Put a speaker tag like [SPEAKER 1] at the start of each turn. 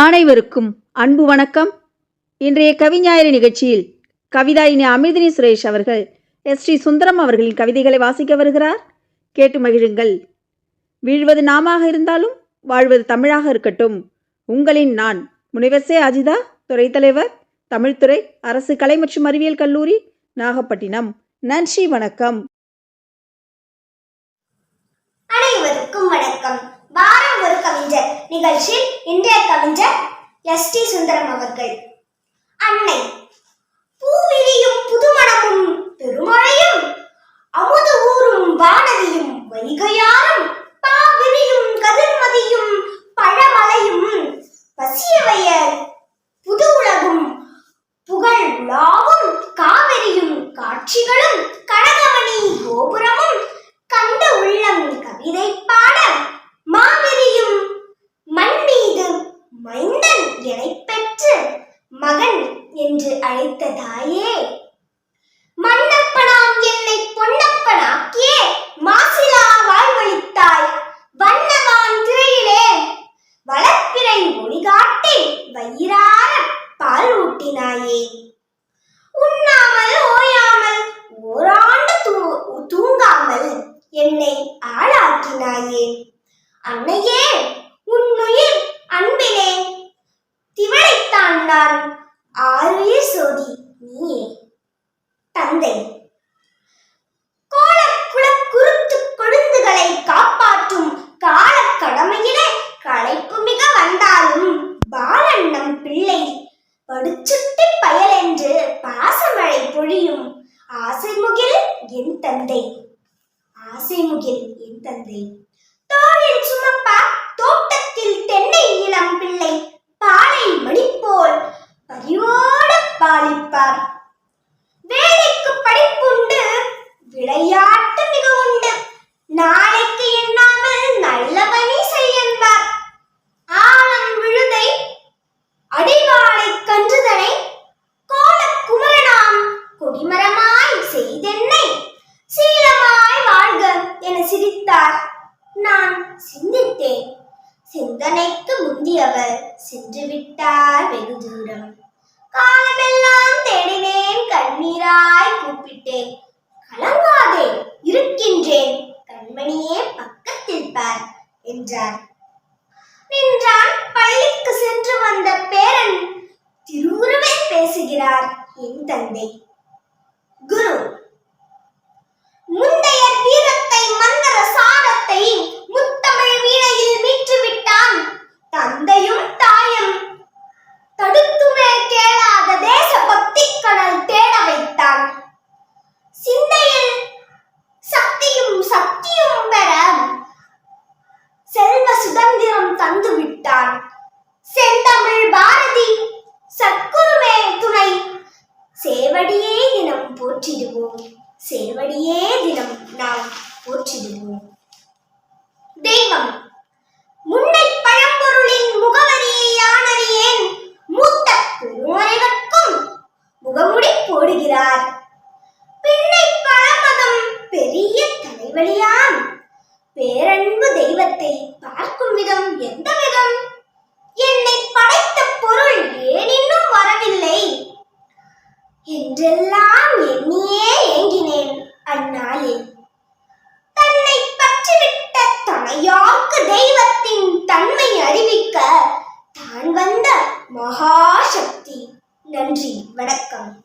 [SPEAKER 1] அனைவருக்கும் அன்பு வணக்கம். இன்றைய கவிஞாயிறு நிகழ்ச்சியில் கவிதாயினி அமிர்தினி சுரேஷ் அவர்கள் எஸ் ஸ்ரீ சுந்தரம் அவர்களின் கவிதைகளை வாசிக்க வருகிறார். கேட்டு மகிழுங்கள். வீழ்வது நாமாக இருந்தாலும் வாழ்வது தமிழாக இருக்கட்டும். உங்களின் நான் முனைவசே அஜிதா துறைத்தலைவர் தமிழ்துறை அரசு கலை மற்றும் அறிவியல் கல்லூரி நாகப்பட்டினம். நன்றி வணக்கம்.
[SPEAKER 2] அனைவருக்கும் வணக்கம். வாரம் ஒரு கவிஞர். நிகழ்ச்சியில் இன்றைய கவிஞர் எஸ் டி சுந்தரம் அவர்கள். அன்னை பூவிழியும் புதுமணமும் பெருமழையும் அமுது ஊரும் வானதியும் வைகையாரும் அழைத்த தாயே மன்னப்பனாம் என்னை பொன்னப்பனாக்கியே. மாசிலா வாழ்வழித்தாய் வண்ணவான் திரையிலே. வளர்ப்பிறை ஒளிகாட்டி வயிறார பால் ஊட்டினாயே. உண்ணாமல் ஓயாமல் ஓராண்டு தூ- தூங்காமல் என்னை ஆளாக்கினாயே. அன்னையே தந்தை. ஆசை முகில் என் தந்தை. தோளில் சுமப்பா தோட்டத்தில் தென்னை இளம் பிள்ளை பாலை மணிப்போல் பரிவோடு பாலிப்பார். சிந்தனைக்கு முந்தியவர் சென்று விட்டார் வெகு தூரம். காலமெல்லாம் தேடினேன் கண்ணீராய் கூப்பிட்டேன். கலங்காதே இருக்கின்றேன். கண்மணியே பக்கத்தில் பார் என்றார். நின்றான் பள்ளிக்கு சென்று வந்த பேரன் திருவுருவை பேசுகிறார் என் தந்தை. குரு சேவடியே தினம் போற்றிடுவோம். சேவடியே தினம் நாம் போற்றிடுவோம். தெய்வம் முன்னை பழம்பொருளின் முகவரியை யானறியேன். மூத்த பெருமறைவர்க்கும் முகமுடி போடுகிறார். பின்னை பழமதம் பெரிய தலைவலியாம். பேரன்பு தெய்வத்தை பார்க்கும் விதம் எந்த விதம்? மகாசக்தி. நன்றி வணக்கம்.